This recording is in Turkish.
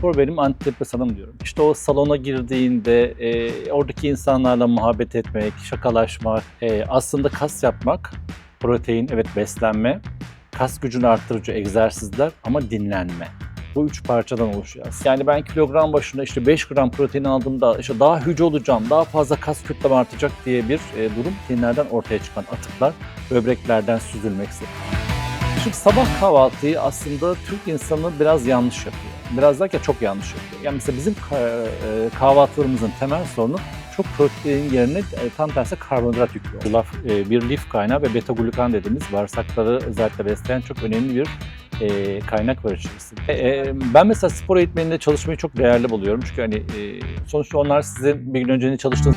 spor benim antidepresanım diyorum. İşte o salona girdiğinde e, oradaki insanlarla muhabbet etmek, şakalaşmak, e, aslında kas yapmak, protein, evet beslenme, kas gücünü arttırıcı egzersizler ama dinlenme. Bu üç parçadan oluşuyor. Yani ben kilogram başına işte 5 gram protein aldığımda işte daha hücre olacağım, daha fazla kas kütlem artacak diye bir e, durum proteinlerden ortaya çıkan atıklar, böbreklerden süzülmeksi. Şimdi sabah kahvaltıyı aslında Türk insanı biraz yanlış yapıyor. Biraz derken çok yanlış yapıyor. Yani mesela bizim e, kahvaltılarımızın temel sorunu çok protein yerine e, tam tersi karbonhidrat yüklüyor. Laf, e, bir lif kaynağı ve beta glukan dediğimiz bağırsakları özellikle besleyen çok önemli bir e, kaynak var içerisinde. E, ben mesela spor eğitmeninde çalışmayı çok değerli buluyorum. Çünkü hani e, sonuçta onlar sizin bir gün önce çalıştığınız